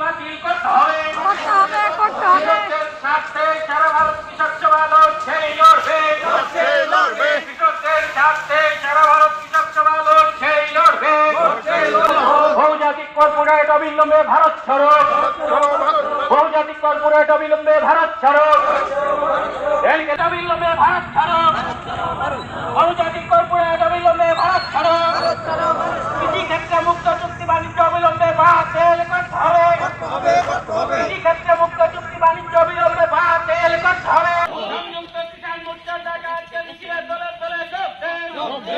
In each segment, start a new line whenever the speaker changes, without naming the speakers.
বাতিল করতে হবে।
করতে হবে করতে হবে।
কৃষকদের স্বার্থে সারা ভারত কৃষক সভা লড়ছে লড়বে?
লড়ছে, লড়বে।
কৃষকদের স্বার্থে সারা ভারত কৃষক সভা লড়ছে লড়বে? বহুজাতিক কর্পোরেট অবিলম্বে ভারত সড়ক বহুজাতিক কর্পোরেট অবিলম্বে ভারত ছাড়ো রেলগেট অবিলম্বে ভারত ছাড়ো বহুজাতিক কর্পোরেট অবিলম্বে ভারত ছাড়ো কৃষি ক্ষেত্রে মুক্ত চুক্তি বাণিজ্য অবিলম্বে বাতিল করতে হবে কৃষি ক্ষেত্রে মুক্ত চুক্তি বাণিজ্য অবিলম্বে বাতিল করতে হবে সংযুক্ত কিষাণ মোর্চার ডাকা আজকে মিছিলের দলে দলে যোগ দেন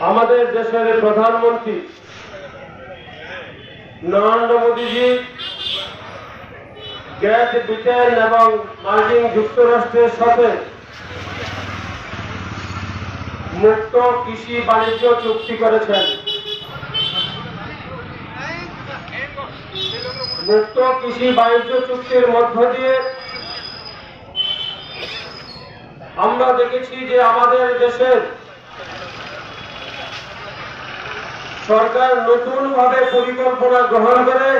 আমাদের দেশের প্রধানমন্ত্রী নরেন্দ্র মোদীজি গ্রেট ব্রিটেন এবং মার্কিন যুক্তরাষ্ট্রের সাথে মুক্ত কৃষি বাণিজ্য চুক্তি করেছেন। মুক্ত কৃষি বাণিজ্য চুক্তির মধ্য দিয়ে আমরা দেখেছি যে আমাদের দেশের সরকার নতুন ভাবে পরিকল্পনা গ্রহণ করে